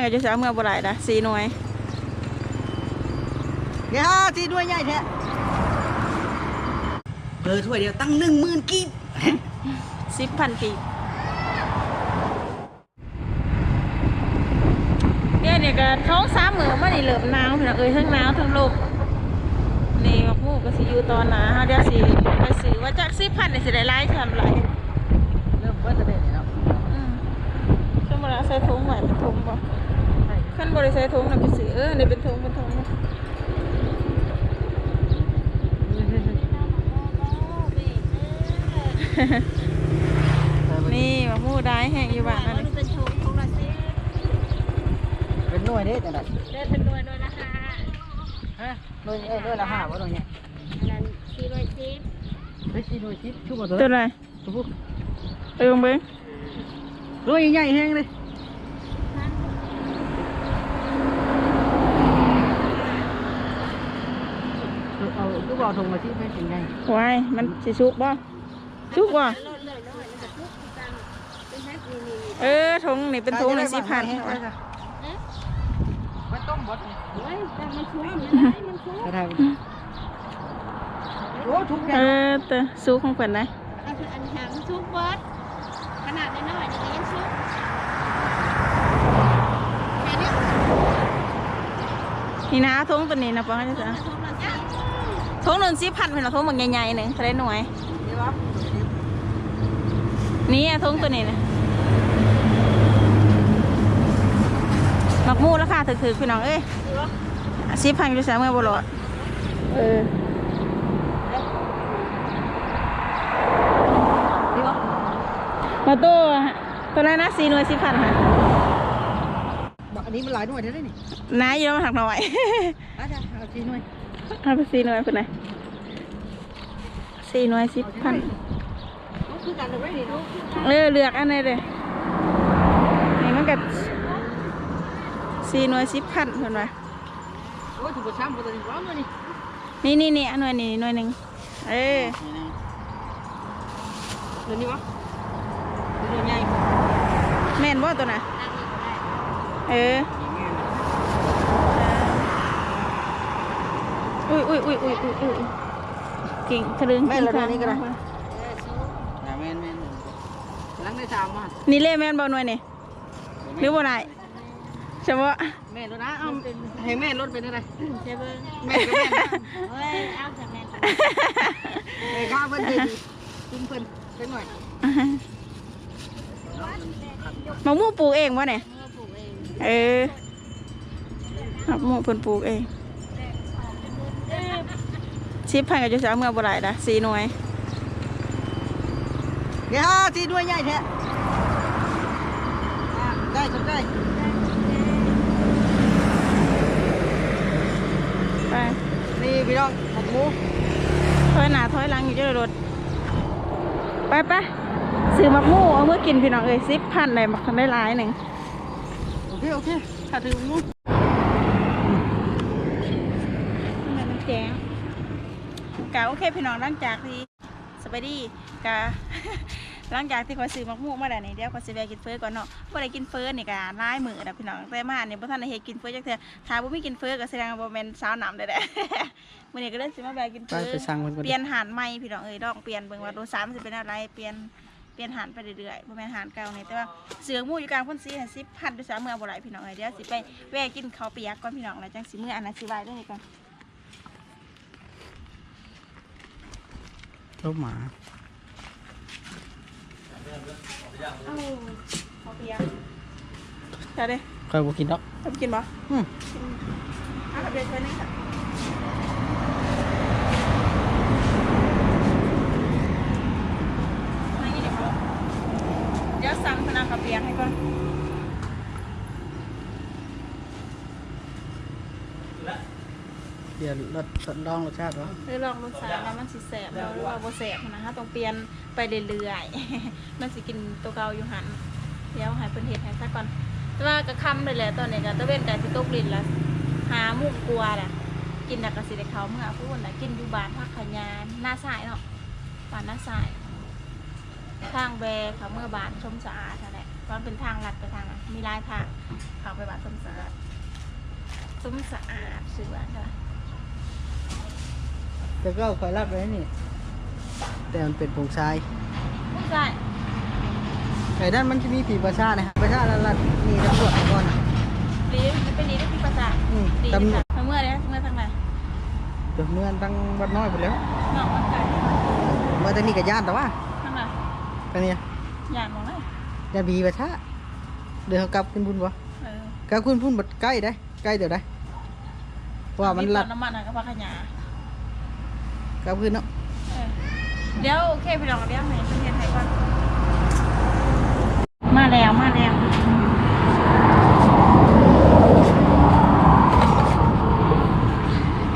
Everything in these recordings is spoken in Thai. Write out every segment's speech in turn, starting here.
นก็จะเอาเมื่อบ่หลายนะสี่หน่วยเดี๋ยวที่ด้วยใหญ่แท้เออถ้วยเดียวตั้งหนึ่งหมื่นกีบสิบพันกีบเนี่ยเนี่ยก็ท้องสามมือมานี่เหลือบหนาวพี่น้องเอ้ยทั้งหนาวทั้งลมนี่มักมูก็สิอยู่ตอนหนาเฮาเดี๋ยวสิไปซื้อว่าจากสิบพันนี่สิได้หลายทำไรเริ่มเบิ้ลจะเด็ดแล้วอืมช่วงเวลาใส่ถุงไหวเป็นถุงบ่ ขั้นบริใส่ถุงน่ะไปซื้อเออนี่เป็นถุงเป็นถุงนี่มักมูได้แห้งอยู่บ้านนั่นนี่เป็นชุดของเราสิเป็นหน่วยเด็ดจังไดเดินเป็นหน่วยโดยราคาฮะหน่วยเออหน่วยละห้าบ่หน่วยเนี่ยอันนั้นสี่ร้อยสิบเฮ้ยสี่หน่วยชิปชั่วโมงตัวตัวอะไรตัวปุ๊บเออเบิ้งหน่วยใหญ่แห้งเลยเอาก็ บอกทงมาชิปให้เป็นไงวายมันสิชุกบ่ชุกบ่เอยมันจะทุกข์กันเป็นแค่มีมีเออถุงนี่เป็นถุงหนึ่งสิพันไม่ต้มบดเฮ้ยแต่มันชุกมันได้มันชุกกระทายโอ้ทุกอเอย่าง Ờ, อแต่ซุกของเพิ่นนะอันคืออันหางซุกบดขนาดน้อยๆนี่ก็ยังชุกนี่นะถุงตัวนี้นะป้องจ้ะ ทุกละสิถุงหนึ่งสิพันเป็นถุงบางใหญ่ๆหนึ่งจะได้หน่วย นี่ครับนี่อะถุงตัวนี้นะหมักมูราคาถือๆพี่น้องเอ้ยสิพันอยู่สามเมื่อบ่รอดเออนี่ครับมาตัวตัวแรกนะสี่หน่วยสิพันค่ะอันนี้มันหลายหน่วยได้นี่น้าอยู่แล้วมาถักหน่อยอาจารย์เอาสี่หน่วย เอาไปสี่หน่วยเป็นไงสี่หน่วยสิบพันก็คือการเอาไว้นี่เนาะเออเลือกอันไหนเลยนี่มันก็สี่หน่วยสิบพันเห็นไหมโอ้ยถูกกระชับตัวนี้ร้อนเลยนี่นี่นี่นี่อันหน่วยนี่หน่วยหนึ่งเออเดี๋ยวนี้วะเดี๋ยวใหญ่แม่นบ่ตัวน่ะเออ อุ้ยอุ้ยอุ้ยอุ้ยอุ้ยอุ้ยกิ่งทะลึงแม่นแล้วนี่ก็ได้เออชุกแม่นแม่นหลังได้สามมานี่เล่แม่นบ่หน่วยนี่หรือบ่ได้ใช่บ่แม่นแล้วนะเอาให้แม่รถเป็นอะไรเจ้าเบิ้งแม่ก็แม่นเฮ้ยเอาจากแม่ก่อนไอ้ข้าเพิ่นดีคุ้มเพิ่นเป็นหน่อยมะม่วงปลูกเองวะเนี่ยเมื่อปลูกเองเออมะม่วงเพิ่นปลูกเอง ชิปพันกับจะสามเมื่อบ่หลายนะสี่หน่วยเดี๋ยวที่ด้วยใหญ่แท้ได้สนใจไปนี่พี่น้องหมกหมูถอยหน้าถอยหลังอยู่เจ้ารถไปไปซื้อมะม่วงเอาเมื่อกินพี่น้องเอ้ยสิบพันได้มักทันได้หลายหนึ่งโอเคโอเคถ้าถือหมู มันแจ้ง กะโอเคพี่น้องหลังจากที่สบายดีกะหลังจากที่ขอยซื้อมักม่วงมาแล้วนี่เดี๋ยวขอยสิแวะกินเฟอก่อนเนาะบ่ได้กินเฟอนี่กะหลายมื้อนะพี่น้องแต่มานี่บ่ทันได้เฮ็ดกินเฟอจักเทื่อถ้าบ่มีกินเฟอก็แสดงว่าบ่แม่นสาวหนำได้แหละมื้อนี้ก็เลยสิมาแวะกินเฟไปอไปสั่งเพิ่นก่อนเปลี่ยนหานใหม่พี่น้องเอ้ยลองเปลี่ยนเบิ่งว่ารสชาติมันสิเป็นอะไรเปลี่ยนเปลี่ยนหานไปเรื่อยๆบ่แม่นหานเก่านี่แต่ว่าเสือหมูอยู่กลางพ่นสีให้10พันด้วยซ้ำเมื่อบ่หลายพี่น้องเอ้ยเดี๋ยวสิไปแวะกินข้าวเปียกก่อนพี่น้องแล้วจังสิมื้ออันนั้นสิไว้เด้อนี่ก่อน ลูกหมาเอ้าข้าวเปียกจะได้คอยบ่กินดอกทำกินบ่อืมเอากับเด็กเพิ่นนี่ค่ะมาอีกเดี๋ยวบ่เดี๋ยวสั่งพนักข้าวเปียกให้ก่อน เดี๋ยวรสสดลองรสชาติวะเออลองรสชาติแล้วมันสิแสบแล้วหรือว่าบ่แสบนะฮะต้องเปลี่ยนไปเรื่อยๆมันสิกินตัวเก่าอยู่หันเดี๋ยวให้เพิ่นเฮ็ดให้ซะก่อน แต่ว่าก็ค่ำเลยแหละตอนนี้ก็ตะเวนก็สิตกลิ้นละหาหมุกกลัวน่ะกินน่ะก็สิได้เขาเมื่อพูดน่ะกินอยู่บ้านพักขยานหน้าสายเนาะบ้านหน้าสายทางแบเขาเมื่อบ้านชมสะอาดนั่นแหละตอนเป็นทางลัดไปทางนั้มีลายทางเข้าไปบ้านชมต้มสะอาดซื้อบ้านค่ะ แต่ก็คอยรับไว้นี่ แต่มันเป็นผงทรายผู้ชายไอ้ด้านมันจะมีผีประชานะฮะประชาละลัดมีตำรวจก่อนดีมันเป็นดีได้ที่ประสาทอืมดีตำรวค่ะจเมื่อเลยเมื่อทางไหนเดี๋ยวเมื่อนตั้งวัดน้อยไปแล้ว นอกมันไก่เมื่อตอนนี้กับญาติแต่ว่าทางไหนตอนนี้หยาดมองเลยญาติผีประชาเดี๋ยวเขากลับขึ้นพุ่นบ่เออกลับขึ้นพุ่นบ่ใกล้ได้ ใกล้เดี๋ยวได้เพราะว่ามันลัดน้ำมันอะก็พักขยา กลับขึ้นเนาะเออเดี๋ยวโอเคพี่ลองเดี๋ยวให้ประเทศไทยก่อนมาแล้วมาแล้ว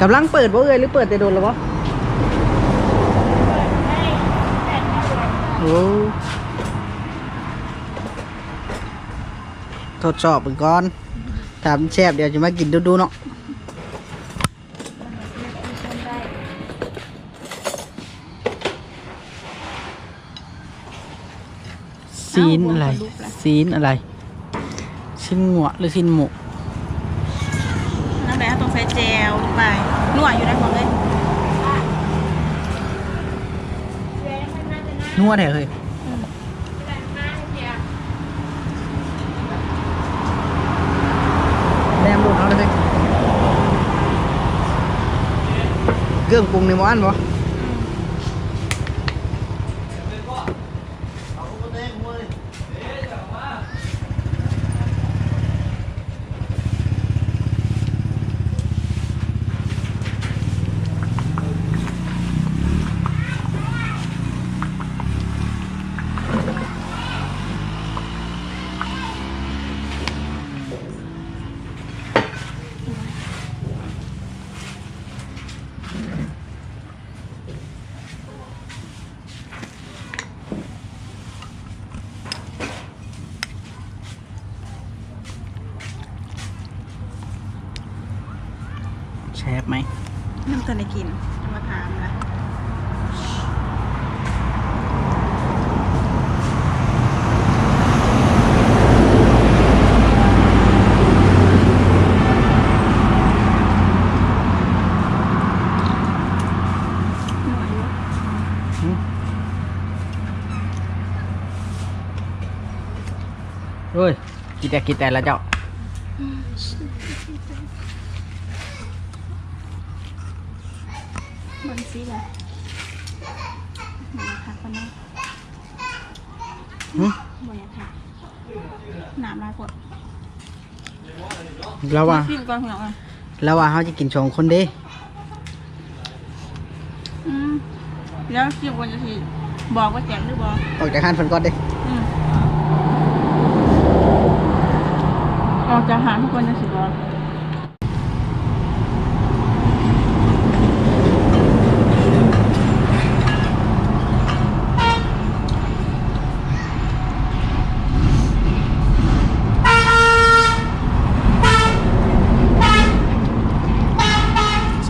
กำลังเปิดบ่เอ่ยหรือเปิดแต่โดนแล้วบ่โอ้ทดสอบเป็นก่อนถามแชบเดี๋ยวจะมากินดูดูๆเนาะ ซีนอะไร ซีนอะไรซีนหัวหรือซีนหมูน้ำแดงต้องใส่เจลลงไปนวดอยู่ได้หมดเลยนัวแท้เฮ้ยแนมดูเขาเลยเครื่องปรุงในหม้ออันบ่ แชบไหมน้ำตาลกินมาถามนะนวดอยู่หึโอ้ยกินแต่กินแต่ละเจ้า บนซีเลยหมูผักคนนั้นหึหมูผักหนามลายกดแล้วว่าฟิล์มก่อนเหรอแล้วว่าเขาจะกินสองคนเด้อืมแล้วฟิล์มก่อนจะทีบอกว่าแจกหรือบอกออกจากห้านฝันก่อนเด้อืมออกจากหาทุกคนจะสิบอก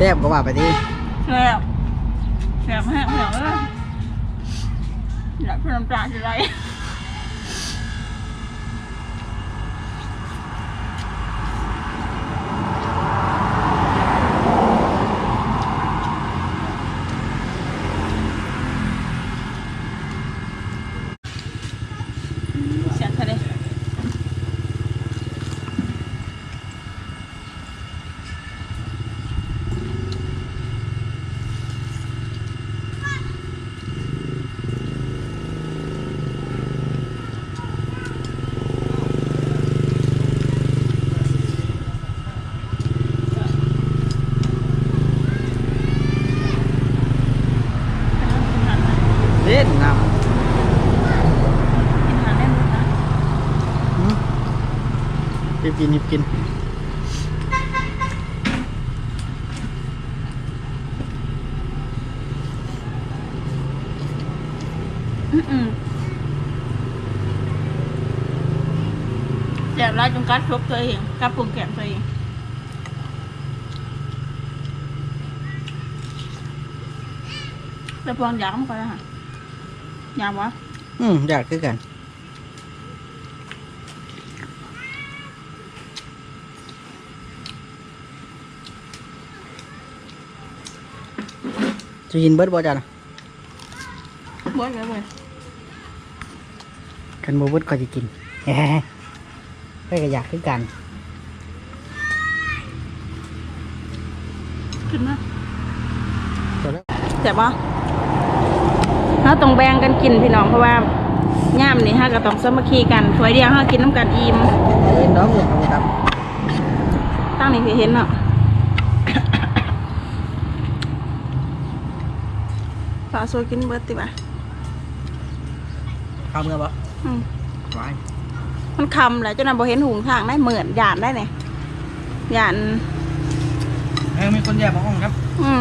ซ่บก็ว่าไปดิแซ่บแสบแห้งแห้งเลยอยากเพิ่น้ำตาลจะไร เสียงทะเล เล่นน้กินอาหารได้หมดนะำหึหยิบกินห ยำวะอืมอยากคือกันจะยินเบิร์ดบอจันเบิร์ดเลยเบิร์ดกันโมเบิร์ดก็จะกินเฮ้ยก็อยากคือกันกินนะเสร็จปะ เราต้องแบ่งกันกินพี่น้องเพราะว่าย่ามนี่ฮะก็ต้องสามัคคีกันถ้วยเดียวเฮากินน้ำกันอิ่มเล่นน้องเลยครับตั้งนี่คือเห็นเนาะฝาโซกินเบิร์ติบ่ะข้าวเมื่อบ่อืมไว้มันคำแหละจนนั้นบ่เห็นหุงทางได้เหมือนหยานได้เนี่ยหยานเอ้ยมีคนแย่มาห้องครับ อืม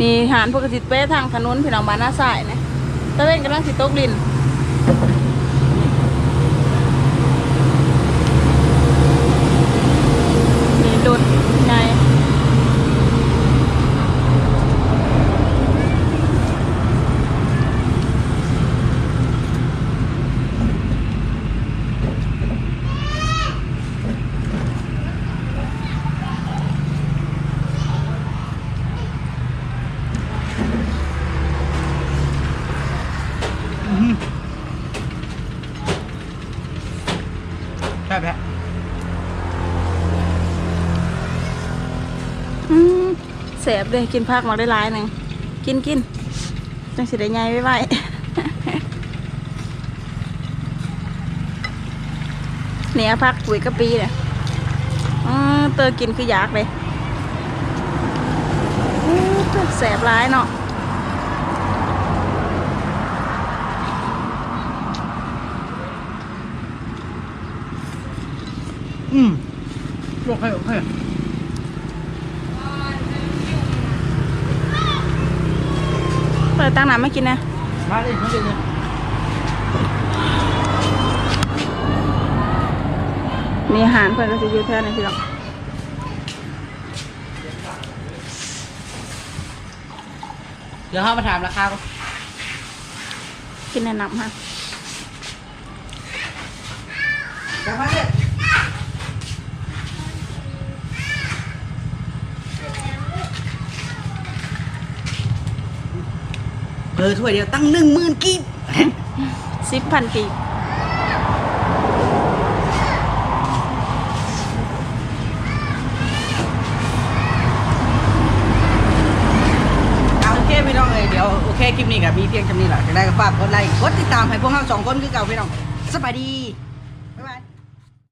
มีหานปกสิเป้ทางถนนพี่น้องบ้านหน้าสายนะตะเวนกำลังสิตกลินดุดไง ใช่แพ้อืมแสบเลยกินผักมาได้หลายหนึ่งกินกินจังสิได้ไงไว้ไว้เนี่ยพักปุ๋ยกะปีเนี่ยเตอกินคืออยากเลยแสบร้ายเนาะ อืมโอเคโอเคเปิดตั้งน้ำไม่กินนะ มาดิมาดิเลยมีอาหารเพื่อนก็จะอยู่แถวนี้พี่น้องเดี๋ยวเขามาถามราคาก่อนกินแนะนำฮะกลับมาดิ เออถ้วยเดียวตั้งหนึ่งหมื่นกีบสิบพันกีบเอาโอเคพี่น้องเลยเดี๋ยวโอเคคลิปนี้กับมีเพียงจำนี้แหละจะได้ก็ฝากกดไลค์กดติดตามให้พวกเราสองคนคือเก่าพี่น้องสบายดี